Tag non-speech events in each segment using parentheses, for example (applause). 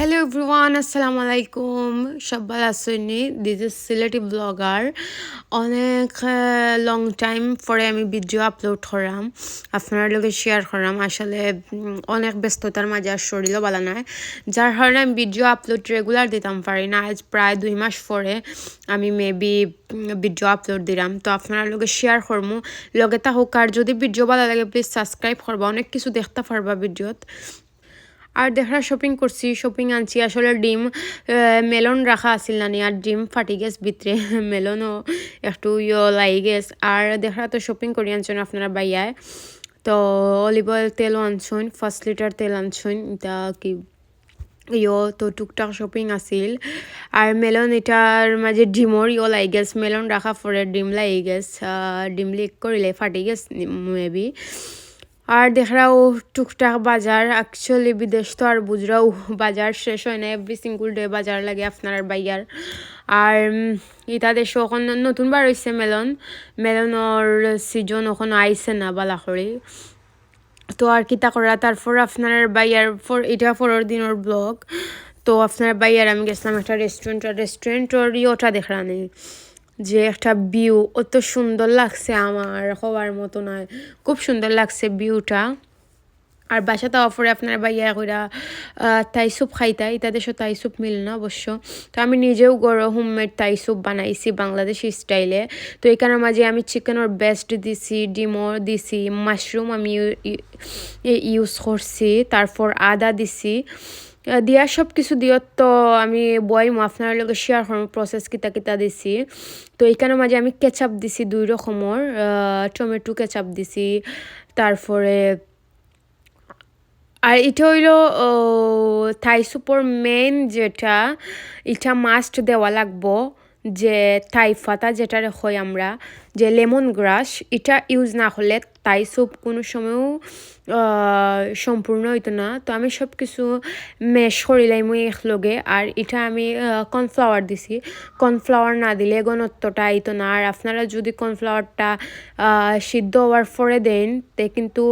Hello everyone আসসালামু আলাইকুম সব ভালো আসেনি দিস ইজ সিলেটি ব্লগার অনেক লং টাইম পরে আমি ভিডিও আপলোড করাম। আপনার লগে শেয়ার করাম। আসলে অনেক ব্যস্ততার মাঝে আর শরীরও বলা নয়। যার কারণে আমি ভিডিও আপলোড রেগুলার দিতাম, পারি না। আজ প্রায় দুই মাস পরে আমি মেবি ভিডিও আপলোড দিলাম। তো আপনার লগে শেয়ার করমু। লগে তা হোক আর যদি ভিডিও ভালো লাগে প্লিজ সাবস্ক্রাইব করবা। অনেক কিছু দেখতে পারবা ভিডিওত আর দেখা শপিং করছি শপিং আনছি। আসলে ডিম মেলন রাখা আছিল না আর ডিম ফাটি গেছ ভিতরে। (laughs) মেলনও একটু ইয়ে লাই গেছ। আর দেখা তো শপিং করি আনছেন আপনারা বাইয়ায় তো অলিভ অয়েল তেলও আনছেন ফার্স্ট লিটার তেল আনছেন। এটা কি ইয়, তো টুকটাক শপিং আছিল। আর মেলন এটার মাঝে ডিমর ইয় লাই গেছ। মেলন রাখা পরে ডিম লাই গেছ। ডিম লিক করিলে ফাটি গেছ মেবি আর দেখরাও টুকটাক বাজার। অ্যাকচুয়ালি বিদেশ তো আর বুঝরাও বাজার শেষ হয় না এভরি সিঙ্গুল ডে বাজার লাগে আপনার বাইয়ার। আর ইতা দেশে নতুন বার হয়েছে মেলন। মেলনের সিজন এখন আইছে না বালা করে তো আর কিতা করা, তারপর আপনার বাইয়ার ফর, এটা পরের দিনের ব্লগ তো আপনার বাইয়ার, আমি গেছিলাম একটা রেস্টুরেন্ট আর রেস্টুরেন্টের ইয়েটা দেখানি যে একটা ভিউ অত সুন্দর লাগছে আমার হওয়ার মতো নয়। খুব সুন্দর লাগছে ভিউটা আর বাসাতে অফারে আপনার বাইয়া কইরা আহ, তাই স্যুপ খাইতা ইতা দেশে তাই স্যুপ মিল না অবশ্য। তো আমি নিজেও গড় হোমমেড তাই স্যুপ বানাইছি বাংলাদেশি স্টাইলে তো এখানের মাঝে আমি চিকেনের বেস্ট দিছি ডিমও দিছি মাশরুম আমি ইউজ করছি তারপর আদা দিছি। দিয়া সব কিছু দিয়ত তো আমি বইম আপনার লগে শেয়ার করম প্রসেস কিতা কিতা দিছি। তো এইখানে মাঝে আমি কেচাপ দিছি দুই রকমের টমেটো কেচাপ দিছি তারপরে আর এটা হইল থাই সুপর মেন যেটা এটা মাস্ট দেওয়া লাগবো। যে থাই ফাতা যেটা হয় আমরা, যে লেমন গ্রাস, এটা ইউজ না হলে তাই স্যুপ কোনো সময়ও সম্পূর্ণ হইতো না। তো আমি সব কিছু মেশ করিলাই মুই একলগে, আর এটা আমি কর্নফ্লাওয়ার দিছি। কর্নফ্লাওয়ার না দিলে ঘনত্বটা আইতো না। আর আপনারা যদি কর্নফ্লাওয়ারটা সিদ্ধ হওয়ার পরে দেন, তে কিন্তু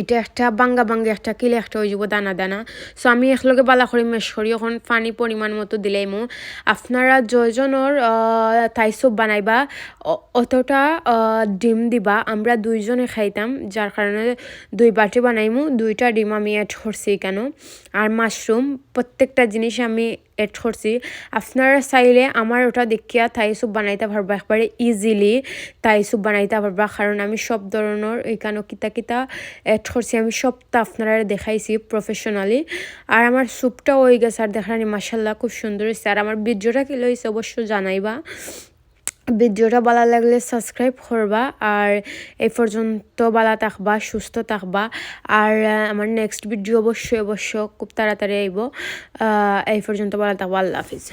এটা একটা বাঙ্গা বাঙ্গা একটা কিলে একটা হয়ে যাব দানা দানা। সো আমি একলগে বালা করে মেশ করি এখন পানি পরিমাণ মতো দিলেই মো। আপনারা জয়জনের তাই সব বানাইবা অতটা ডিম দিবা। আমরা দুইজনে খাইতাম যার কারণে দুই বাটি বানাইমু দুইটা ডিম আমি অ্যাড করছি কেন। আর মাশরুম প্রত্যেকটা জিনিস আমি অ্যাড করছি আপনারা চাইলে আমার ওটা দেখিয়া থাই স্যুপ বানাইতে পারবা একবারে ইজিলি থাই স্যুপ বানাইতে পারবা কারণ আমি সব ধরনের এখানে কিতা কিতা অ্যাড করছি আমি সবটা আপনারা দেখাইছি প্রফেশনালি আর আমার স্যুপটা হয়ে গেছে, আর দেখানি মাসাল্লাহ খুব সুন্দর হয়েছে। আর আমার ভিডিওটা কি লইছে অবশ্য জানাইবা। ভিডিওটা ভালো লাগলে সাবস্ক্রাইব করবা, আর এই পর্যন্ত ভালো থাকবা, সুস্থ থাকবা। আর আমার নেক্সট ভিডিও অবশ্যই অবশ্য খুব তাড়াতাড়ি আইব। এই পর্যন্ত ভালো থাকবা, আল্লাহ হাফিজ।